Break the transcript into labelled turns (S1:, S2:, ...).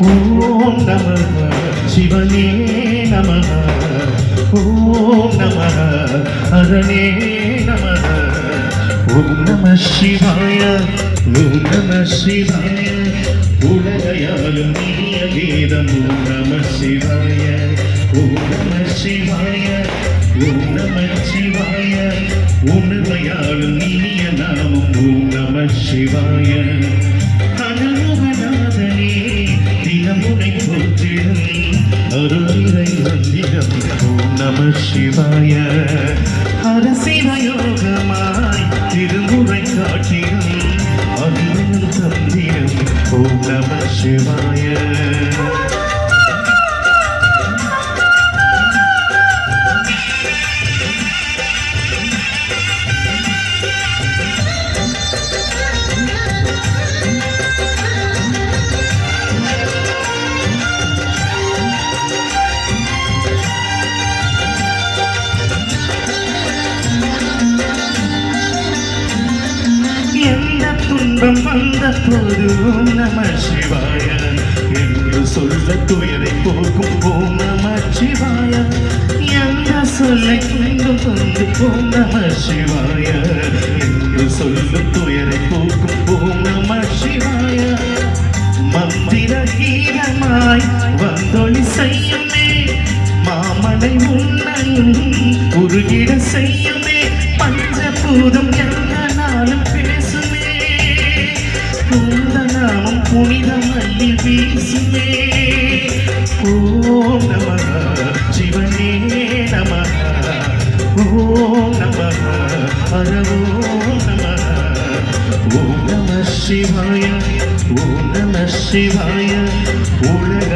S1: ஓம் நம சிவனே நம ஓம் நம அரணே நம ஓம் நம சிவாய ஓம் நம சிவாய உலகையாலும் நீய வேதம் ஓம் நம சிவாய ஓம் நம சிவாய ஓம் நம சிவாய உண்மையாலும் நீய நாமம் ஓம் நம சிவாய. அனுபவநாதனே தினமுனை போற்றிடும் அருளிரை வந்திடம் ஓம் நம சிவாய அரசிவயோகமாய் திருமுறை காட்டிடும் அருள் தந்திரம் ஓம் நம சிவாய. துன்பம் வந்த போதும் நம சிவாய. என்று சொல்ல துயரை போக்கும் ஓம் நம சிவாய. எந்த சொல்லை துன்பம் வந்து ஓம் நம சிவாய. என்று சொல்ல துயரை போக்கும் ஓம் நம சிவாய. மந்திர கீரமாய் வந்தொழி செய்யுமே. மாமலை உன்னையும் உருகிட செய்ய நாமம் புனிதம் அள்ளி வீசுமே ஓம் நம சிவனே நம ஓம் நம ஹரவோ நம ஓம் நம சிவாய ஓம் நம சிவாய உலக